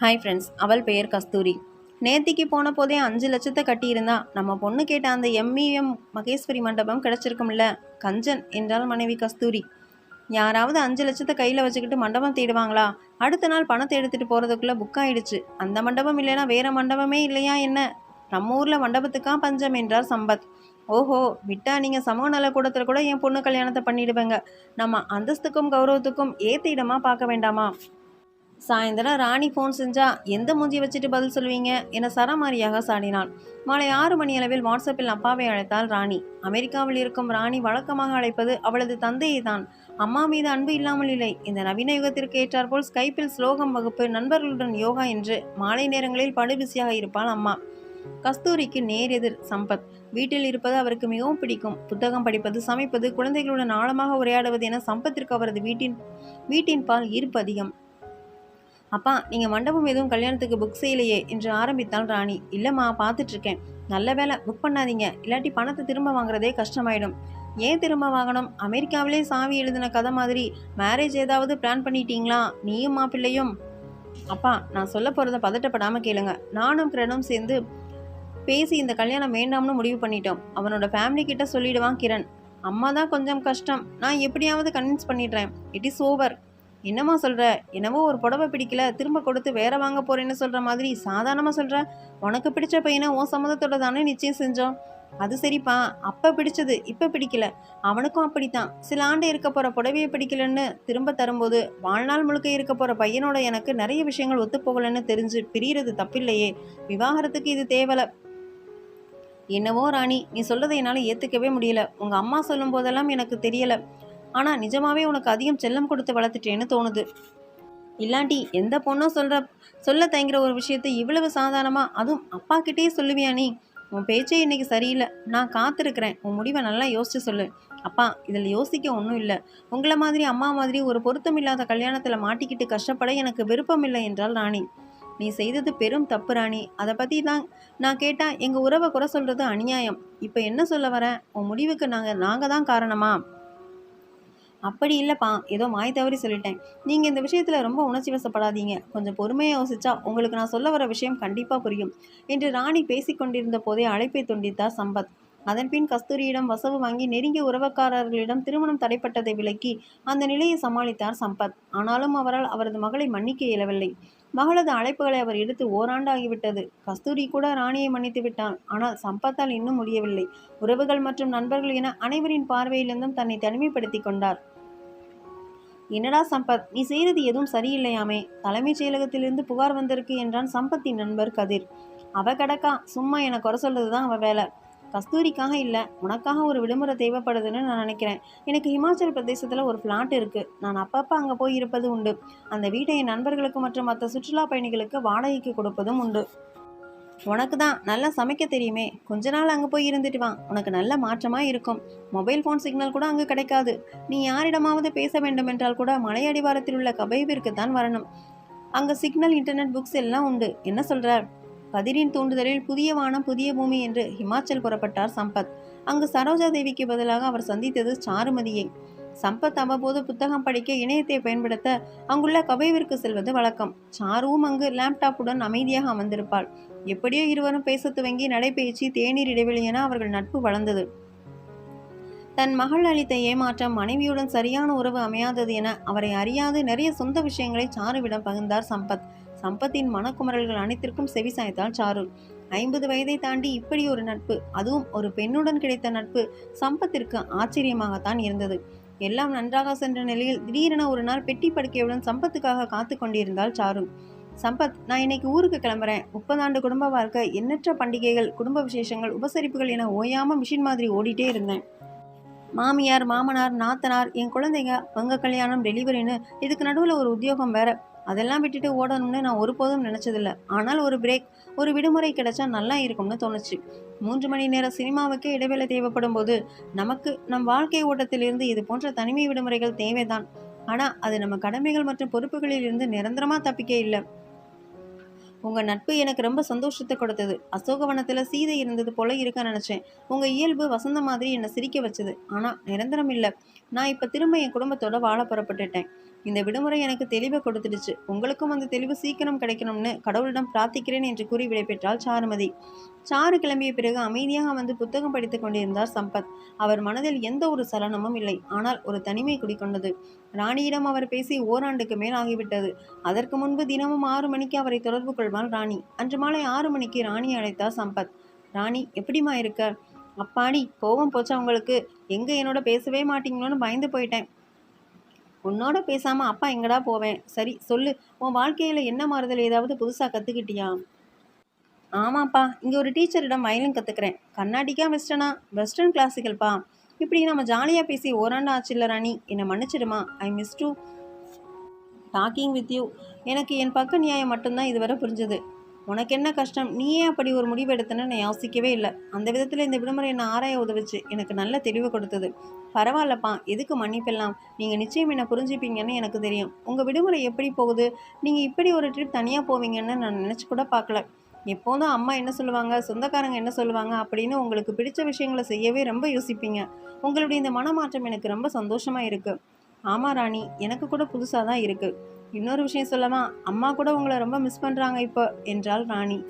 Hi friends அவள் பெயர் கஸ்தூரி. நேத்திக்கு போன போதே அஞ்சு லட்சத்தை கட்டியிருந்தா நம்ம பொண்ணு கேட்ட அந்த எம்இஎம் மகேஸ்வரி மண்டபம் கிடச்சிருக்கும்ல கஞ்சன் என்றால் மனைவி கஸ்தூரி. யாராவது அஞ்சு லட்சத்தை கையில் வச்சுக்கிட்டு மண்டபம் தேடுவாங்களா? அடுத்த நாள் பணத்தை எடுத்துகிட்டு போகிறதுக்குள்ளே புக் ஆயிடுச்சு. அந்த மண்டபம் இல்லைன்னா வேறு மண்டபமே இல்லையா என்ன? நம்ம ஊரில் மண்டபத்துக்கா பஞ்சம் என்றார் சம்பத். ஓஹோ விட்டா நீங்கள் சமூக நலக்கூடத்தில் கூட என் பொண்ணு கல்யாணத்தை பண்ணிடுவேங்க. நம்ம அந்தஸ்துக்கும் கௌரவத்துக்கும் ஏத்த இடமா பார்க்க வேண்டாமா? சாயந்தரம் ராணி ஃபோன் செஞ்சா எந்த மூஞ்சி வச்சுட்டு பதில் சொல்வீங்க என சரமாரியாக சாடினாள். மாலை ஆறு மணி அளவில் வாட்ஸ்அப்பில் அப்பாவை அழைத்தாள் ராணி. அமெரிக்காவில் இருக்கும் ராணி வழக்கமாக அழைப்பது அவளது தந்தையை தான் அம்மா மீது அன்பு இல்லாமல் இல்லை. இந்த நவீன யுகத்திற்கு ஏற்றாற்போல் ஸ்கைப்பில் ஸ்லோகம் வகுப்பு நண்பர்களுடன் யோகா என்று மாலை நேரங்களில் படுபிசியாக இருப்பாள் அம்மா. கஸ்தூரிக்கு நேர் எதிர் சம்பத். வீட்டில் இருப்பது அவருக்கு மிகவும் பிடிக்கும். புத்தகம் படிப்பது சமைப்பது குழந்தைகளுடன் ஆழமாக உரையாடுவது என சம்பத்திற்கு அவரது வீட்டின் வீட்டின் பால் ஈர்ப்பு அதிகம். அப்பா நீங்கள் மண்டபம் எதுவும் கல்யாணத்துக்கு புக் செய்யலையே என்று ஆரம்பித்தாள் ராணி. இல்லைம்மா பார்த்துட்ருக்கேன் நல்ல வேலை புக் பண்ணாதீங்க. இல்லாட்டி பணத்தை திரும்ப வாங்குறதே கஷ்டமாயிடும். ஏன் திரும்ப வாங்கணும்? அமெரிக்காவிலே சாவி எழுதின கதை மாதிரி மேரேஜ் ஏதாவது பிளான் பண்ணிட்டீங்களா? நீயும் மாப்பிள்ளையும்? அப்பா நான் சொல்ல போகிறத பதட்டப்படாமல் கேளுங்க. நானும் கிரணும் சேர்ந்து பேசி இந்த கல்யாணம் வேண்டாம்னு முடிவு பண்ணிட்டோம். அவனோட ஃபேமிலி கிட்ட சொல்லிடுவான் கிரண். அம்மா தான் கொஞ்சம் கஷ்டம். நான் எப்படியாவது கன்வின்ஸ் பண்ணிடுறேன். இட் இஸ் ஓவர் என்னம்மா சொல்கிற என்னவோ ஒரு புடவை பிடிக்கல திரும்ப கொடுத்து வேற வாங்க போறேன்னு சொல்கிற மாதிரி சாதாரணமாக சொல்கிற உனக்கு பிடிச்ச பையனை உன் சம்மதத்தோட தானே நிச்சயம் செஞ்சோம். அது சரிப்பா அப்போ பிடிச்சது இப்போ பிடிக்கல. அவனுக்கும் அப்படித்தான். சில ஆண்டு இருக்க போகிற புடவையை பிடிக்கலன்னு திரும்ப தரும்போது வாழ்நாள் முழுக்க இருக்க போகிற பையனோட எனக்கு நிறைய விஷயங்கள் ஒத்துப்போகலன்னு தெரிஞ்சு பிரியறது தப்பில்லையே. விவாகரத்துக்கு இது தேவலை. என்னவோ ராணி நீ சொல்றதை என்னால் ஏற்றுக்கவே முடியல. உங்கள் அம்மா சொல்லும் போதெல்லாம் எனக்கு தெரியலை. ஆனால் நிஜமாவே உனக்கு அதிகம் செல்லம் கொடுத்து வளர்த்துட்டேன்னு தோணுது. இல்லாண்டி எந்த பொண்ணும் சொல்கிற சொல்ல தயங்குற ஒரு விஷயத்தை இவ்வளவு சாதாரணமாக அதுவும் அப்பாகிட்டேயே சொல்லுவியா நீ? உன் பேச்சே இன்னைக்கு சரியில்லை. நான் காத்திருக்கிறேன். உன் முடிவை நல்லா யோசிச்சு சொல்லு. அப்பா இதில் யோசிக்க ஒன்றும் இல்லை. உங்களை மாதிரி அம்மா மாதிரி ஒரு பொருத்தமில்லாத கல்யாணத்தில் மாட்டிக்கிட்டு கஷ்டப்பட எனக்கு விருப்பம் இல்லை என்றால் ராணி. நீ செய்தது பெரும் தப்பு ராணி. அதை பற்றி தான் நான் கேட்டால் எங்கள் உறவை குறை சொல்கிறது அநியாயம். இப்போ என்ன சொல்ல வரேன் உன் முடிவுக்கு நாங்கள் நாங்கள் தான் காரணமா? அப்படி இல்லைப்பா ஏதோ மாய் தவறி சொல்லிட்டேன். நீங்கள் இந்த விஷயத்தில் ரொம்ப உணர்ச்சி வசப்படாதீங்க. கொஞ்சம் பொறுமையாக யோசிச்சா உங்களுக்கு நான் சொல்ல வர விஷயம் கண்டிப்பாக புரியும். என்று ராணி பேசிக்கொண்டிருந்த போதே அழைப்பை துண்டித்தார் சம்பத். அதன்பின் கஸ்தூரியிடம் வசவு வாங்கி நெருங்கிய உறவக்காரர்களிடம் திருமணம் தடைப்பட்டதை விலக்கி அந்த நிலையை சமாளித்தார் சம்பத். ஆனாலும் அவரால் அவரது மகளை மன்னிக்க இயலவில்லை. மகளது அழைப்புகளை அவர் எடுத்து ஓராண்டு ஆகிவிட்டது கஸ்தூரி கூட ராணியை மன்னித்து விட்டான். ஆனால் சம்பத்தால் இன்னும் முடியவில்லை. உறவுகள் மற்றும் நண்பர்கள் என அனைவரின் பார்வையிலிருந்தும் தன்னை தனிமைப்படுத்தி கொண்டார். என்னடா சம்பத் நீ செய்தது எதுவும் சரியில்லையாமே? தலைமைச் செயலகத்திலிருந்து புகார் வந்திருக்கு என்றான் சம்பத்தின் நண்பர் கதிர். அவ கடக்கா? சும்மா என குறை சொல்றது தான் அவ வேலை. கஸ்தூரிக்காக இல்லை உனக்காக ஒரு விடுமுறை தேவைப்படுதுன்னு நான் நினைக்கிறேன். எனக்கு ஹிமாச்சல் பிரதேசத்தில் ஒரு ஃப்ளாட் இருக்குது நான் அப்பப்போ அங்கே போய் இருப்பது உண்டு. அந்த வீட்டை என் நண்பர்களுக்கு மற்றும் மற்ற சுற்றுலா பயணிகளுக்கு வாடகைக்கு கொடுப்பதும் உண்டு. உனக்கு தான் நல்லா சமைக்க தெரியுமே. கொஞ்ச நாள் அங்கே போய் இருந்துட்டு வா. உனக்கு நல்ல மாற்றமாக இருக்கும். மொபைல் ஃபோன் சிக்னல் கூட அங்கே கிடைக்காது. நீ யாரிடமாவது பேச வேண்டும் என்றால் கூட மலையடிவாரத்தில் உள்ள கபைவிற்கு தான் வரணும். அங்கே சிக்னல் இன்டர்நெட் புக்ஸ் எல்லாம் உண்டு. என்ன சொல்கிற கதிரின் தூண்டுதலில் புதிய வானம் புதிய பூமி என்று ஹிமாச்சல் புறப்பட்டார் சம்பத். அங்கு சரோஜா தேவிக்கு பதிலாக அவர் சந்தித்தது சாருமதியை. சம்பத் அவ்வப்போது புத்தகம் படிக்க இணையத்தை பயன்படுத்த அங்குள்ள கபைவிற்கு செல்வது வழக்கம். சாருவும் அங்கு லேப்டாப்புடன் அமைதியாக அமர்ந்திருப்பாள். எப்படியோ இருவரும் பேச துவங்கி நடைபயிற்சி தேநீர் இடைவெளி என அவர்கள் நட்பு வளர்ந்தது. தன் மகள் அளித்த ஏமாற்றம் மனைவியுடன் சரியான உறவு அமையாதது என அவரை அறியாது நிறைய சொந்த விஷயங்களை சாருவிடம் பகிர்ந்தார் சம்பத். சம்பத்தின் மனக்குமரல்கள் அனைத்திற்கும் செவி செவிசாய்த்தாள் சாரு. ஐம்பது வயதை தாண்டி இப்படி ஒரு நட்பு அதுவும் ஒரு பெண்ணுடன் கிடைத்த நட்பு சம்பத்திற்கு ஆச்சரியமாகத்தான் இருந்தது. எல்லாம் நன்றாக சென்ற நிலையில் திடீரென ஒரு நாள் பெட்டி படுக்கையுடன் சம்பத்துக்காக காத்து கொண்டிருந்தாள் சாரு. சம்பத் நான் இன்னைக்கு ஊருக்கு கிளம்புறேன். முப்பதாண்டு குடும்ப வாழ்க்கை எண்ணற்ற பண்டிகைகள் குடும்ப விசேஷங்கள் உபசரிப்புகள் என ஓயாம மிஷின் மாதிரி ஓடிட்டே இருந்தேன். மாமியார் மாமனார் நாத்தனார் என் குழந்தைங்க வங்க கல்யாணம் டெலிவரின்னு இதுக்கு நடுவில் ஒரு உத்தியோகம் வேற. அதெல்லாம் விட்டுட்டு ஓடணும்னு நான் ஒருபோதும் நினச்சதில்ல. ஆனால் ஒரு பிரேக் ஒரு விடுமுறை கிடைச்சா நல்லா இருக்கும்னு தோணுச்சு. மூன்று மணி நேரம் சினிமாவுக்கே இடைவேளை தேவைப்படும் போது நமக்கு நம் வாழ்க்கை ஓட்டத்திலிருந்து இது போன்ற தனிமை விடுமுறைகள் தேவைதான். ஆனால் அது நம்ம கடமைகள் மற்றும் பொறுப்புகளில் இருந்து நிரந்தரமாக தப்பிக்க இல்லை. உங்கள் நட்பு எனக்கு ரொம்ப சந்தோஷத்தை கொடுத்தது. அசோகவனத்தில் சீதை இருந்தது போல இருக்க நினச்சேன். உங்கள் இயல்பு வசந்த மாதிரி என்னை சிரிக்க வச்சது. ஆனால் நிரந்தரம் இல்லை. நான் இப்போ திரும்ப என் குடும்பத்தோட வாழ புறப்பட்டுட்டேன். இந்த விடுமுறை எனக்கு தெளிவை கொடுத்துடுச்சு. உங்களுக்கும் அந்த தெளிவு சீக்கிரம் கிடைக்கணும்னு கடவுளிடம் பிரார்த்திக்கிறேன் என்று கூறி விடைபெற்றாள் சாருமதி. சாரு கிளம்பிய பிறகு அமைதியாக வந்து புத்தகம் படித்துக் கொண்டிருந்தார் சம்பத். அவர் மனதில் எந்த ஒரு சலனமும் இல்லை. ஆனால் ஒரு தனிமை குடிக்கொண்டது ராணியிடம் அவர் பேசி ஓராண்டுக்கு மேல் ஆகிவிட்டது. அதற்கு முன்பு தினமும் ஆறு மணிக்கு அவரை தொடர்பு கொள்வாள் ராணி. அன்று மாலை ஆறு மணிக்கு ராணி அழைத்தார் சம்பத். ராணி எப்படிம்மா இருக்க? அப்பாடி கோபம் போச்சா உங்களுக்கு? எங்கே என்னோட பேசவே மாட்டீங்களோன்னு பயந்து போயிட்டேன். உன்னோட பேசாமல் அப்பா எங்கடா போவேன்? சரி சொல்லு. உன் வாழ்க்கையில் என்ன மாறுதல் ஏதாவது புதுசாக கற்றுக்கிட்டியா ஆமாப்பா இங்கே ஒரு டீச்சரிடம் வயலின் கற்றுக்கிறேன் கர்நாடிக்கா வெஸ்டர்னா வெஸ்டர்ன் கிளாசிக்கல்ப்பா இப்படி நம்ம ஜாலியாக பேசி ஓராண்டு ஆச்சுல்ல ராணி? என்னை மன்னிச்சிடுமா? I miss to talking with you எனக்கு என் பக்க நியாயம் மட்டும்தான் இதுவரை புரிஞ்சது. உனக்கு என்ன கஷ்டம்? நீயே அப்படி ஒரு முடிவு எடுத்தேன்னு நான் யோசிக்கவே இல்லை. அந்த விதத்தில் இந்த விடுமுறை என்னை ஆராய உதவிச்சு. எனக்கு நல்ல தெளிவு கொடுத்தது. பரவாயில்லப்பா எதுக்கு மன்னிப்பெல்லாம்? நீங்கள் நிச்சயம் என்னை புரிஞ்சுப்பீங்கன்னு எனக்கு தெரியும். உங்கள் விடுமுறை எப்படி போகுது? நீங்கள் இப்படி ஒரு ட்ரிப் தனியாக போவீங்கன்னு நான் நினச்சி கூட பார்க்கல. எப்போதும் அம்மா என்ன சொல்லுவாங்க? சொந்தக்காரங்க என்ன சொல்லுவாங்க? அப்படின்னு உங்களுக்கு பிடிச்ச விஷயங்களை செய்யவே ரொம்ப யோசிப்பீங்க. உங்களுடைய இந்த மனமாற்றம் எனக்கு ரொம்ப சந்தோஷமாக இருக்குது ஆமா ராணி. எனக்கு கூட புதுசாக தான் இருக்குது இன்னொரு விஷயம் சொல்லவா? அம்மா கூட உங்களை ரொம்ப மிஸ் பண்ணுறாங்க இப்போ என்றாள் ராணி.